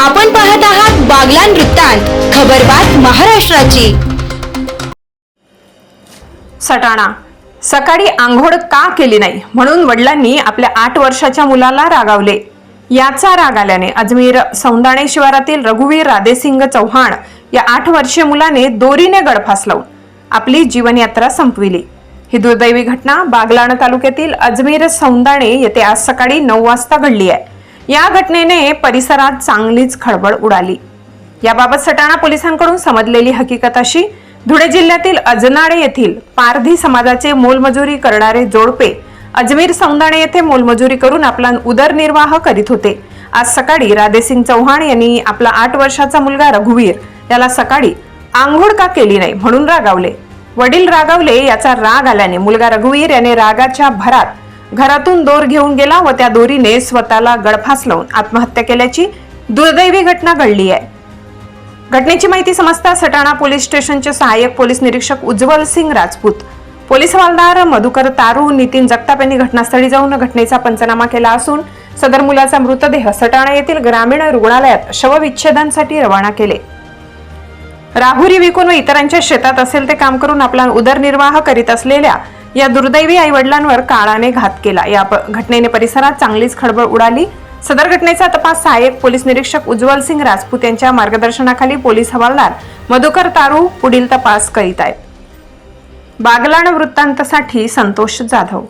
आपण पाहत आहात बागला वृत्तांत खबरबात महाराष्ट्राची. सटाणा. सकाळी आंघोळ का केली नाही? म्हणून वडिलांनी आपल्या आठ वर्षाच्या मुलाला रागावले. याचा राग आल्याने अजमेर सौंदाणे शिवारातील रघुवीर राधेसिंग चव्हाण या आठ वर्षीय मुलाने दोरीने गळफास लावून आपली जीवनयात्रा संपविली. ही दुर्दैवी घटना बागलाण तालुक्यातील अजमेर सौंदाणे येथे आज सकाळी नऊ वाजता घडली आहे. या घटनेने परिसरात चांगलीच खळबळ उडाली. याबाबत सटाणा पोलिसांकडून समजलेली हकीकत अशी धुळे जिल्ह्यातील अजनाडे येथील पारधी समाजाचे मोलमजुरी करणारे जोडपे अजमेर सौंदाणे येथे मोलमजुरी करून आपला उदरनिर्वाह करीत होते. आज सकाळी राधेसिंग चव्हाण यांनी आपला आठ वर्षाचा मुलगा रघुवीर याला सकाळी आंघोळ का केली नाही म्हणून रागावले. वडील रागावले याचा राग आल्याने मुलगा रघुवीर याने रागाच्या भरात घरातून दोर घेऊन गेला व त्या दोरीने स्वतःला गळफास लावून आत्महत्या केल्याची दुर्दैवी घटना घडली आहे. घटनेची माहिती समजता सटाणा पोलीस स्टेशनचे सहाय्यक पोलीस निरीक्षक उज्ज्वल सिंग राजपूत पोलीस हवालदार मधुकर तारू नितीन जगताप यांनी घटनास्थळी जाऊन घटनेचा पंचनामा केला असून सदर मुलाचा मृतदेह सटाणा येथील ग्रामीण रुग्णालयात शवविच्छेदनासाठी रवाना केले. राहुरी विकून व इतरांच्या शेतात असेल ते काम करून आपला उदरनिर्वाह करीत असलेल्या या दुर्दैवी आई वडिलांवर काळाने घात केला. या प- घटनेने परिसरात चांगलीच खळबळ उडाली. सदर घटनेचा तपास सहाय्यक पोलीस निरीक्षक उज्ज्वल सिंग राजपूत यांच्या मार्गदर्शनाखाली पोलीस हवालदार मधुकर तारू पुढील तपास करीत आहेत. बागलाण वृत्तांतसाठी संतोष जाधव